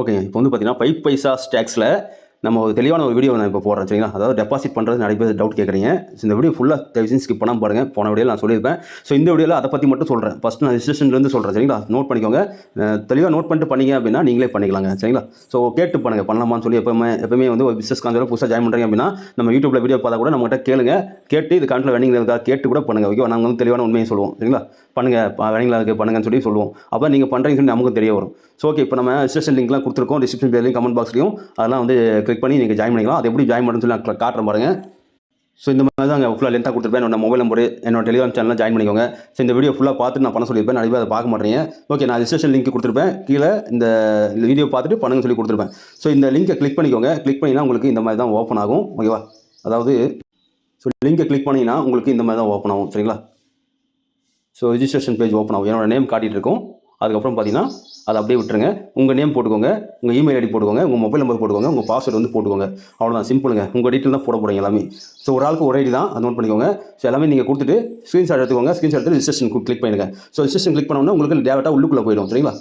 ஓகேங்க. இப்போ வந்து பார்த்தீங்கன்னா ஃபைவ் பைசா ஸ்டாக்ஸில் நம்ம ஒரு தெளிவான ஒரு வீடியோ நான் இப்போ போடுறேன் சரிங்களா? அதாவது டெபாசிட் பண்ணுறது நிறைய பேர் டவுட் கேட்குறீங்க இந்த வீடியோ ஃபுல்லாக தயவுசெய்து ஸ்கிப் பண்ணாமல் பாருங்கள் போன வீடியோவில் நான் சொல்லியிருப்பேன். ஸோ இந்த வீடியோவில் அதை பற்றி மட்டும் சொல்கிறேன் ஃபஸ்ட் நான் ரிஜிஸ்ட்ரேஷன்லேருந்து சொல்கிறேன் சரிங்களா? நோட் பண்ணிக்கோங்க. தெளிவாக நோட் பண்ணிட்டு பண்ணீங்க அப்படின்னா நீங்களே பண்ணிக்கலாங்க சரிங்களா? ஸோ கேட்டு பண்ணுங்கள் பண்ணலாமான்னு சொல்லி எப்பவுமே எப்பவுமே வந்து ஒரு பிஸ்னஸ் கான்செப்ட் புதுசாக ஜாயின் பண்ணுறீங்க அப்படின்னா நம்ம யூடியூப்பில் வீடியோ பார்த்தா கூட நம்மகிட்ட கேளுங்க. கேட்டு இது கான்ட்ல வெண்டிங் கேட்டு கூட பண்ணுங்கள் ஓகே நாங்கள் வந்து தெளிவான உண்மையை சொல்லுவோம் சரிங்களா? பண்ணுங்க வெண்டிங்கில் இருக்குது பண்ணுங்கன்னு சொல்லி சொல்லுவோம். அப்போ நீங்கள் பண்ணுறீங்கன்னு சொல்லி நமக்கும் தெரிய வரும். ஸோ ஓகே இப்போ நம்ம ரிஜிஸ்ட்ரேஷன் லிங்க்லாம் கொடுத்துருக்கோம் டிஸ்கிரிப்ஷன் பேர்லையும் கமெண்ட் பாக்ஸ்லையும் அதெல்லாம் வந்து கிளிக் பண்ணி நீங்கள் ஜாயின் பண்ணிக்கலாம். அது எப்படி ஜாயின் பண்ணுன்னு சொல்லி நான் காட்டுறேன் பாருங்கள் ஸோ இந்த மாதிரி தான் ஃபுல்லாக லென்த்தாக கொடுத்துருப்பேன். என்னோட மொபைல் நம்பர் என்னோட டெலிகிராம் சேனலில் ஜாயின் பண்ணிக்கோங்க. ஸோ இந்த வீடியோ ஃபுல்லாக பார்த்துட்டு நான் பண்ண சொல்லியிருப்பேன். நிறைய பேர் அதை பார்க்க மாட்டேங்க ஓகே நான் ரிஜிஸ்ட்ரேஷன் லிங்க் கொடுத்துருப்பேன். கீழே இந்த வீடியோ பார்த்துட்டு பண்ணுங்கன்னு சொல்லி கொடுத்துருப்பேன். ஸோ இந்த லிங்கை கிளிக் பண்ணிக்கோங்க. கிளிக் பண்ணினா உங்களுக்கு இந்த மாதிரி தான் ஓப்பன் ஆகும். ஓகேவா அதாவது ஸோ லிங்கை கிளிக் பண்ணிங்கன்னா உங்களுக்கு இந்த மாதிரி தான் ஓப்பன் ஆகும். சரிங்களா? ஸோ ரிஜிஸ்ட்ரேஷன் பேஜ் ஓப்பன் ஆகும். என்னோட நேம் காட்டிகிட்டு இருக்கும். அதுக்கப்புறம் பார்த்தீங்கன்னா அதை அப்படியே விட்டுருங்க. உங்கள் நேம் போட்டுக்கோங்க. உங்கள் இமெயில் ஐடி போட்டுக்கோங்க. உங்கள் மொபைல் நம்பர் போட்டுக்கோங்க. உங்கள் பாஸ்வேர்டு வந்து போட்டுக்கோங்க. அவ்வளோதான் சிம்பிளுங்க உங்கள் டீட்டெயில் தான் போட போகிறீங்க எல்லாமே. ஸோ ஒரு ஆளுக்கு ஒரு ஐடி தான். அது நோட் பண்ணிக்கோங்க. ஸோ எல்லாமே நீங்கள் கொடுத்துட்டு ஸ்க்ரீன்ஷாட் எடுத்துக்கோங்க. ஸ்க்ரீன்ஷாட் எடுத்து ரிஜிஸ்ட்ரேஷன் கிளிக் பண்ணுங்க ஸோ ரிஜிஸ்ட்ரேஷன் கிளிக் பண்ணோம்னா உங்களுக்கு டேரெக்டாக உள்ளுக்குள்ளே போயிடும். சரிங்களா?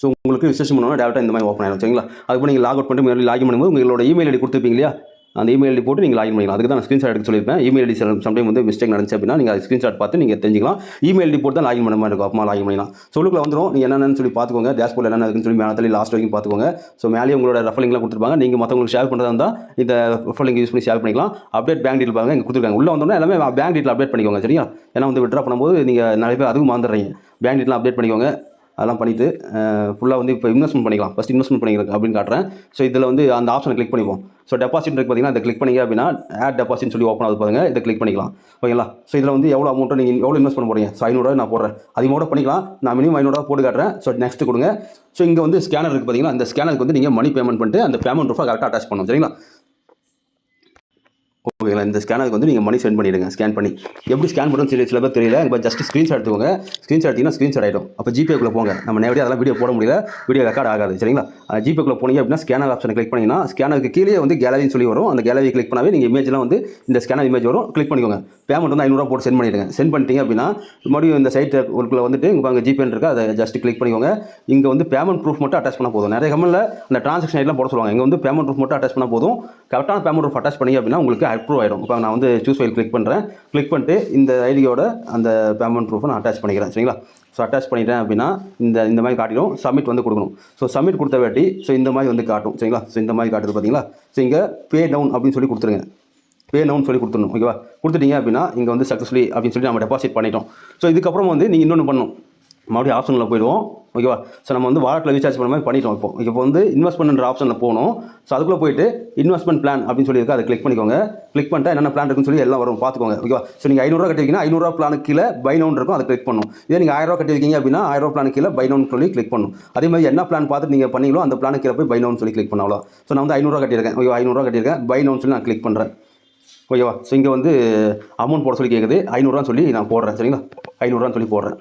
ஸோ உங்களுக்கு ரிஜிஸ்ட்ரேஷன் பண்ணோன்னா டேரெக்டாக இந்த மாதிரி ஓப்பன் ஆகிடும் சரிங்களா? அதுக்கு நீங்கள் லாக் அவுட் பண்ணிட்டு முன்னாடி லாகின் பண்ணும்போது உங்களோட இமெயில் ஐடி கொடுத்துருப்பீங்க இல்லையா? அந்த இமெயில் ஐடி போட்டு நீங்கள் லாகின் பண்ணிக்கலாம். அதுக்கு தான் நான் ஸ்க்ரீன்ஷாட் எடுக்க சொல்லியிருப்பேன். இமெயில் ஐடி சம்டைம் வந்து மிஸ்டேக் நடந்துச்சு அப்படின்னா நீங்கள் ஸ்க்ரீன்ஷாட் பார்த்து நீங்கள் தெரிஞ்சிக்கலாம். இமெயில் ஐடி போட்டு தான் லாகின் பண்ண மாதிரி இருக்கும். அப்பமா லாகின் பண்ணிக்கலாம். ஸோ வந்துடும் நீங்கள் என்னென்னு சொல்லி பார்த்துக்கோங்க. டேஷ்போர்ட் என்னென்ன இருக்குன்னு சொல்லி மேலே லாஸ்ட் வரைக்கும் பார்த்துக்கோங்க. ஸோ மேலே உங்களோட ரெஃபலிங்லாம் கொடுத்துருப்பாங்க. நீங்கள் மற்றவங்களுக்கு ஷேர் பண்ணுறதா இருந்தால் இந்த ரெஃபலிங் யூஸ் பண்ணி ஷேர் பண்ணிக்கலாம். அப்டேட் பேங்க் டீட்டெயில் பாருங்க இங்கே கொடுத்துருக்காங்க. உள்ள வந்தோடனே எல்லாமே பேங்க் டீட்டெயில் அப்டேட் பண்ணிக்கோங்க சரியா? ஏன்னா வந்து விட்ரா பண்ணும்போது நீங்கள் நிறைய பேர் அதுவும் மறந்துடுறீங்க. பேங்க் டீட்டெயில் அப்டேட் பண்ணிக்கோங்க. அதெல்லாம் பண்ணிவிட்டு ஃபுல்லாக வந்து இப்போ இன்வெஸ்ட்மெண்ட் பண்ணிக்கலாம். ஃபஸ்ட் இன்வெஸ்ட்மெண்ட் பண்ணிக்கலாம் அப்படின்னு காட்டுறேன். ஸோ இதில் வந்து அந்த ஆப்ஷனை கிளிக் பண்ணிப்போம் ஸோ டெபாசிட் இருக்குது பார்த்தீங்கன்னா இதை கிளிக் பண்ணிங்க அப்படின்னா ஆட் டெபாசிட் சொல்லி ஓப்பன் ஆகுது பாருங்கள் இதை கிளிக் பண்ணிக்கலாம். ஓகேங்களா? ஸோ இதில் வந்து எவ்வளோ அமௌண்ட்டை நீங்கள் எவ்வளோ இன்வெஸ்ட் பண்ண போகிறீங்க ஸோ ஐநூறுரூவா நான் போடுறேன். அதிகமாக கூட பண்ணிக்கலாம். நான் மினிமம் ஐநூறுரூவா போட்டு காட்டுறேன். ஸோ நெக்ஸ்ட் கொடுங்க. ஸோ இங்கே வந்து ஸ்கேனர் இருக்குது பார்த்தீங்கன்னா அந்த ஸ்கேனருக்கு வந்து நீங்கள் மணி பேமெண்ட் பண்ணிட்டு அந்த பேமெண்ட் ரூபா கரெக்டாக அட்டாச் பண்ணணும். சரிங்களா? ஓகேங்களா? இந்த ஸ்கேனருக்கு வந்து நீங்கள் மணி சென்ட் பண்ணிடுங்க ஸ்கேன் பண்ணி. எப்படி ஸ்கேன் பண்ணணும் சில சில பேர் தெரியல. இப்போ ஜஸ்ட் ஸ்க்ரீன்ஷாட் எடுத்துக்கோங்க. ஸ்க்ரீன்ஷாட் எடுத்தீங்கன்னா ஸ்க்ரீன்ஷாட் ஆகிடும் அப்போ ஜிபேக்குள்ளே போங்க. நம்ம நேரடியாக அதெல்லாம் வீடியோ போட முடியல. வீடியோ ரெக்கார்ட் ஆகாது சரிங்களா? ஜிபேக்குள்ளே போனீங்க அப்படின்னா ஸ்கேனர் ஆப்ஷன் கிளிக் பண்ணிங்கன்னா ஸ்கேனருக்கு கீழே வந்து கேலரின்னு சொல்லி வரும். அந்த கேலரி கிளிக் பண்ணாவே நீங்கள் இமேஜ்லாம் வந்து இந்த ஸ்கேனர் இமேஜ் வரும். கிளிக் பண்ணிக்கோங்க. பேமெண்ட் வந்து ஐநூறுரூவா போட்டு சென்ட் பண்ணிடுங்க. சென்ட் பண்ணிட்டீங்க அப்படின்னா மறுபடியும் இந்த சைட் உள்ள வந்துட்டு இங்கே அங்கே ஜிபேன்னு இருக்கா அதை ஜஸ்ட் கிளிக் பண்ணிக்கோங்க. இங்கே வந்து பேமெண்ட் ப்ரூஃப் மட்டும் அட்டாச் பண்ணால் போதும். நிறைய கம்மலில் அந்த ட்ரான்சாக்ஷன் ஐட்லாம் போட சொல்லுவாங்க. இங்கே வந்து பேமெண்ட் ப்ரூஃப் மட்டும் அட்டாச் பண்ணால் போதும். கரெக்டான பேமெண்ட் ப்ரூஃப் அட்டாச் பண்ணி அப்படின்னா உங்களுக்கு அப்ரூவ் ஆகிடும் இப்போ நான் வந்து சூஸ் ஃபைல் கிளிக் பண்ணுறேன் கிளிக் பண்ணிட்டு இந்த ஐடியோட அந்த பேமெண்ட் ப்ரூஃபை நான் அட்டாச் பண்ணிக்கிறேன். சரிங்களா? ஸோ அட்டாச் பண்ணிட்டேன் அப்படின்னா இந்த இந்த மாதிரி காட்டிடும். சப்மிட் வந்து கொடுக்கணும். ஸோ சப்மிட் கொடுத்த வாட்டி ஸோ இந்த மாதிரி வந்து காட்டும். சரிங்களா? ஸோ இந்த மாதிரி காட்டுது பார்த்தீங்களா ஸோ இங்கே பே டவுன் அப்படின்னு சொல்லி கொடுத்துருங்க. பே நவுன் சொல்லி கொடுத்துடணும். ஓகேவா கொடுத்துட்டீங்க அப்படின்னா இங்கே வந்து சக்ஸஸ்ஃபுல்லி அப்படின்னு சொல்லி நம்ம டெபாசிட் பண்ணிட்டோம். ஸோ இதுக்கப்புறம் வந்து நீங்கள் இன்னொன்று பண்ணணும். மறுபடியும் ஆப்ஷனில் போயிடுவோம். ஓகேவா ஸோ நம்ம வந்து வாலெட்டில் ரீசார்ஜ் பண்ண மாதிரி பண்ணிட்டோம் இப்போ. இப்போ வந்து இன்வெஸ்ட்மெண்ட் ஆப்ஷனில் போகணும். ஸோ அதுக்குள்ளே போயிட்டு இன்வெஸ்ட்மெண்ட் பிளான் அப்படின்னு சொல்லி அதை கிளிக் பண்ணிக்கோங்க. கிளிக் பண்ணிட்டா என்னென்ன பிளான் இருக்குன்னு சொல்லி எல்லாம் வரும். பார்த்துக்கோங்க. ஓகேவா ஸோ நீங்கள் ஐநூறுரூவா கட்டிருக்கீங்கன்னா ஐநூறுரூவா பிளானுக்கு கீழே பை நோன் இருக்கும் அதை கிளிக் பண்ணணும் இதே நீங்கள் ஆயிரம் ரூபா கட்டிருக்கீங்க அப்படின்னா ஆயிரம் ரூபா பிளானுக்கு கீழே பை நோன் சொல்லி கிளிக் பண்ணும். அதே மாதிரி என்ன பிளான் பார்த்துட்டு நீங்கள் பண்ணீங்களோ அந்த பிளானுக்கு கீழே போய் பை நோன் சொல்லி கிளிக் பண்ணாலும் ஸோ நான் வந்து ஐநூறுரூவா கட்டியிருக்கேன். ஓகே ஐநூறுரூவா கட்டியிருக்கேன். பை நோன் சொல்லி நான் கிளிக் பண்ணுறேன் ஓகேவா ஸோ இங்கே வந்து அமௌண்ட் போட சொல்லி கேட்குது ஐநூறுரூவான்னு சொல்லி நான் போடுறேன். சரிங்களா? ஐநூறுரூவான்னு சொல்லி போடுறேன்.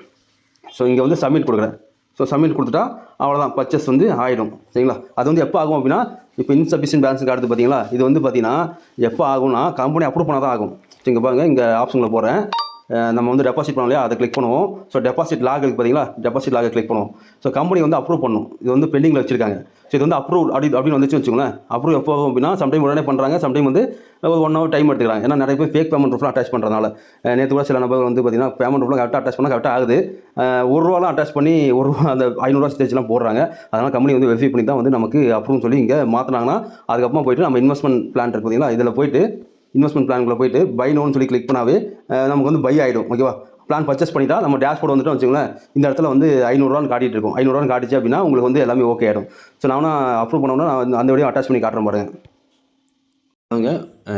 ஸோ இங்கே வந்து சப்மிட் கொடுக்குறேன். ஸோ சப்மிட் கொடுத்துட்டா அவ்வளோதான் பர்ச்சேஸ் வந்து ஆகிடும் சரிங்களா? அது வந்து எப்போ ஆகும் அப்படின்னா இப்போ இன்சபிஷியன் பேலன்ஸ் கார்டு பார்த்தீங்களா இது வந்து பார்த்தீங்கன்னா எப்போ ஆகும்னா கம்பெனி அப்ரூவ் பண்ணால் தான் ஆகும். ஸோ இங்கே பாருங்கள் இங்கே ஆப்ஷனில் போகிறேன் நம்ம வந்து டெபாசிட் பண்ணோம் இல்லையா? அதை கிளிக் பண்ணுவோம். ஸோ டெபாசிட் லாக் இருக்குது பார்த்தீங்களா டெபாசிட் லாகை கிளிக் பண்ணுவோம். ஸோ கம்பெனி வந்து அப்ரூவ் பண்ணும். இது வந்து பெண்டிங்கில் வச்சிருக்காங்க. ஸோ இது வந்து அப்ரூவ் அப்படி அப்படின்னு வந்துச்சு வச்சுக்கோங்களேன். அப்ரூவ் எப்போ ஆகும் அப்படின்னா சம்டைம் உடனே பண்ணுறாங்க சம்டைம் வந்து ஒரு ஒன் ஹவர் டைம் எடுத்துக்கிறாங்க. ஏன்னா நிறைய பேர் ஃபேக் பேமெண்ட் ரூஃப்லாம் அட்டாச் பண்ணுறதுனால நேற்று கூட சில நபர் வந்து பார்த்தீங்கன்னா பேமெண்ட் ரூஃப்லாம் கரெக்டாக அட்டாச் பண்ணால் கரெக்டாக ஆகுது. ஒரு ரூபாலாம் அட்டாச் பண்ணி ஒரு ரூபா அந்த ஐநூறுரூவா ஸ்டேஜ்லாம் போடுறாங்க. அதனால் கம்பெனி வந்து வெரிஃபை பண்ணி தான் வந்து நமக்கு அப்ரூவ் சொல்லி இங்கே மாற்றினாங்கன்னா அதுக்கப்புறமா போயிட்டு நம்ம இன்வெஸ்ட்மெண்ட் பிளான் இருக்கு பார்த்தீங்களா இதில் போயிட்டு இன்வெஸ்ட்மெண்ட் பிளான்குள்ளே போயிட்டு பை நோன்னு சொல்லி கிளிக் பண்ணாவே நமக்கு வந்து பை ஆகிடும் ஓகேவா பிளான் பர்ச்சேஸ் பண்ணிட்டா நம்ம டேஷ்போர்ட் வந்துட்டு வச்சுக்கோங்களேன் இந்த இடத்துல வந்து ஐநூறுரூவான்னு காட்டிட்டு இருக்கும். ஐநூறுரூவான்னு காட்டிச்சு அப்படின்னா உங்களுக்கு வந்து எல்லாமே ஓகே ஆகிடும் ஸோ நான் அப்ரூவ் பண்ணோம்னா நான் அந்த வழியும் அட்டாச் பண்ணி காட்டுறேன் பாருங்க. அவங்க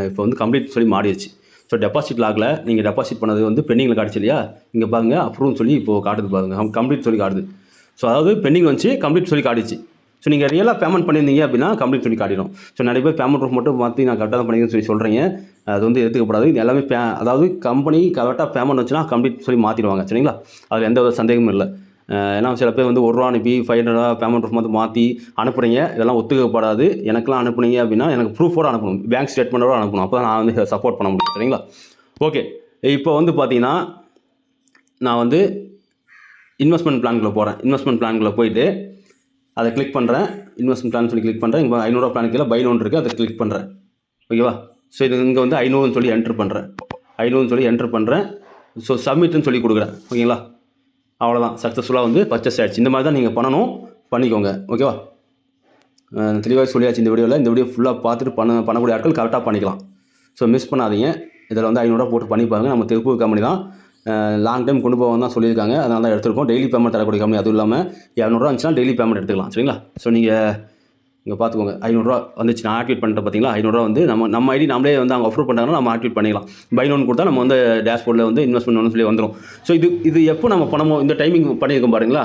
இப்போ வந்து கம்ப்ளீட் சொல்லி மாறிடுச்சு. ஸோ டெபாசிட் லாகில் நீங்கள் டெபாசிட் பண்ணது வந்து பெண்டிங்கில் காட்டுச்சு இல்லையா? இங்கே பாருங்க அப்ரூவ் சொல்லி இப்போ காட்டுது பாருங்க. கம்ப்ளீட் சொல்லி காட்டுது. ஸோ அதாவது பெண்டிங் வந்துச்சு கம்ப்ளீட் சொல்லி காட்டுச்சு. ஸோ நீங்கள் ரியலாக பேமெண்ட் பண்ணியிருந்தீங்க அப்படின்னா கம்ப்ளீட் சொல்லி காட்டிடும். ஸோ நிறைய பேர் பேமெண்ட் ப்ரூஃப் மட்டும் மாற்றி நான் கரெக்டாக தான் பண்ணிக்கிறேன்னு சொல்லி சொல்கிறீங்க அது வந்து எடுத்துக்கப்படாது. இது எல்லாமே பே அதாவது கம்பெனி கரெக்டாக பேமெண்ட் வச்சுன்னா கம்ப்ளீட் சொல்லி மாற்றிடுவாங்க சரிங்களா? அதில் எந்த ஒரு சந்தேகமும் இல்லை. ஏன்னா சில பேர் வந்து ஒரு ரூபா அனுப்பி ஃபைவ் ஹண்ட்ரடா பேமெண்ட் ப்ரூஃப் வந்து மாற்றி அனுப்புறீங்க. இதெல்லாம் ஒத்துக்கப்படாது. எனக்கெல்லாம் அனுப்புனீங்க அப்படின்னா எனக்கு ப்ரூஃபோட அனுப்பணும். பேங்க் ஸ்டேட்மெண்ட்டோட அனுப்பணும். அப்போ தான் நான் வந்து சப்போர்ட் பண்ண முடியும். சரிங்களா? ஓகே இப்போ வந்து பார்த்தீங்கன்னா நான் வந்து இன்வெஸ்ட்மெண்ட் பிளான்குள்ளே போகிறேன் இன்வெஸ்ட்மெண்ட் பிளான்குள்ளே போயிட்டு அதை கிளிக் பண்ணுறேன் இன்வெஸ்ட்மெண்ட் பிளான் சொல்லி கிளிக் பண்ணுறேன் இங்கே ஐநூறுரூவா பிளான் கீழே பை லோன் இருக்குது அதை கிளிக் பண்ணுறேன் ஓகேவா ஸோ இது இங்கே வந்து ஐநூறுன்னு சொல்லி என்ட்ரு பண்ணுறேன் ஐநூறுன்னு சொல்லி என்ட்ரு பண்ணுறேன் ஸோ சப்மிட்னு சொல்லி கொடுக்குறேன். ஓகேங்களா அவ்வளோதான் சக்ஸஸ்ஃபுல்லாக வந்து பர்ச்சேஸ் ஆகிடுச்சு இந்த மாதிரி தான் நீங்கள் பண்ணணும். பண்ணிக்கோங்க. ஓகேவா தெளிவாக சொல்லியாச்சு இந்த வீடியோவில் இந்த வீடியோ ஃபுல்லாக பார்த்துட்டு பண்ண பண்ணக்கூடிய ஆட்கள் கரெக்டாக பண்ணிக்கலாம். ஸோ மிஸ் பண்ணாதீங்க. இதில் வந்து ஐநூறுரூவா போட்டு பண்ணி பாருங்கள் நம்ம திருப்பூர் கம்பெனி தான் லாங் டைம் கொண்டு போவோம் தான் சொல்லியிருக்காங்க. அதனால தான் எடுத்துருக்கோம். டெய்லி பேமெண்ட் தரக்கூடிய கம்பெனி அதுவும் இல்லாமல் இரநூறுவா இருந்துச்சுன்னா டெய்லி பேமெண்ட் எடுத்துக்கலாம். சரிங்களா? ஸோ நீங்கள் இங்கே பார்த்துக்கோங்க ஐநூறுரூவா வந்துச்சு. நான் ஆக்டிவேட் பண்ணிட்டு பார்த்தீங்களா ஐநூறுரூவா வந்து நம்ம நம்ம ஐடி நம்மளே வந்து அவங்க அப்ரூவ் பண்ணாங்கன்னா நம்ம ஆக்டிவேட் பண்ணிக்கலாம். பை லோன் கொடுத்தா நம்ம வந்து டேஷ்போர்டில் வந்து இன்வெஸ்ட்மெண்ட் சொல்லி வந்துடும் ஸோ இது இது எப்போ நம்ம பணமோ இந்த டைமிங் பண்ணியிருக்கோம் பாருங்களா?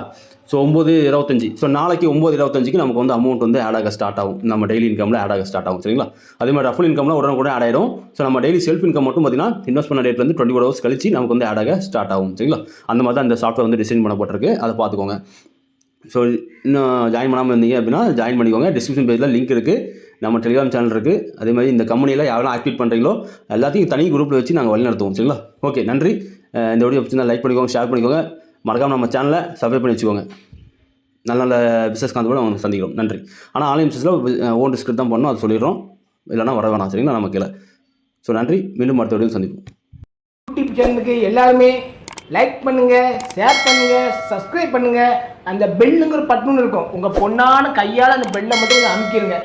ஸோ ஒம்பது இருபத்தஞ்சி. ஸோ நாளைக்கு ஒம்பது இருபத்தஞ்சிக்கு நமக்கு வந்து அமௌண்ட் வந்து ஆட் ஆக ஸ்டார்ட் ஆகும். நம்ம டெய்லி இன்கமில் ஆட் ஆக ஸ்டார்ட் ஆகும். சரிங்களா? அதே மாதிரி ரஃபுல் இன்கம்ல உடனே கூட ஆட் ஆயிடும் ஸோ நம்ம டெய்லி செல்ஃப் இன்கம் மட்டும் பார்த்தீங்கன்னா இன்வெஸ்ட் பண்ண டேட்லேருந்து டுவெண்ட்டி ஃபோர் ஹவர்ஸ் கழிச்சு நமக்கு வந்து ஆட் ஆக ஸ்டார்ட் ஆகும். சரிங்களா? அந்த மாதிரி தான் இந்த சாஃப்ட்வேர் வந்து டிசைன் பண்ணப்பட்டிருக்கு. அதை பார்த்துக்கோங்க. ஸோ இன்னும் ஜாயின் பண்ணாமல் இருந்தீங்க அப்படின்னா ஜாயின் பண்ணிக்கோங்க. டிஸ்கிரிப்ஷன் பேஜில் லிங்க் இருக்குது நம்ம டெலிகிராம் சேனல் இருக்குது அதே மாதிரி இந்த கம்பெனியில் யாரெல்லாம் ஆக்டிவேட் பண்ணுறீங்களோ எல்லாத்தையும் தனி குரூப்பில் வச்சு நாங்கள் வழி நடத்துவோம் சரிங்களா? ஓகே நன்றி. இந்த வீடியோ பிடிச்சிருந்தா லைக் பண்ணிக்கோங்க ஷேர் பண்ணிக்கோங்க. மறக்காமல் நம்ம சேனலை சப்ஸ்கிரைப் பண்ணி வச்சுக்கோங்க. நல்ல நல்ல பிஸ்னஸ் கூட உங்களுக்கு சந்திக்கிறோம். நன்றி. ஆனால் ஆன்லைன் பிஸ்னஸில் ஓன் ரிஸ்க் தான் பண்ணணும் அது சொல்லிடுறோம். இல்லைனா வர வேணாம் சரிங்களா? நம்ம கீழே. ஸோ நன்றி. மீண்டும் அடுத்த வீடியோவில் சந்திப்போம். யூடியூப் சேனலுக்கு எல்லாருமே லைக் பண்ணுங்க ஷேர் பண்ணுங்க சப்ஸ்கிரைப் பண்ணுங்க. அந்த பெல்லுங்கிற பட்டுன்னு இருக்கும். உங்கள் பொண்ணான கையால் அந்த பெல்லை மட்டும் அமுக்கிடுங்க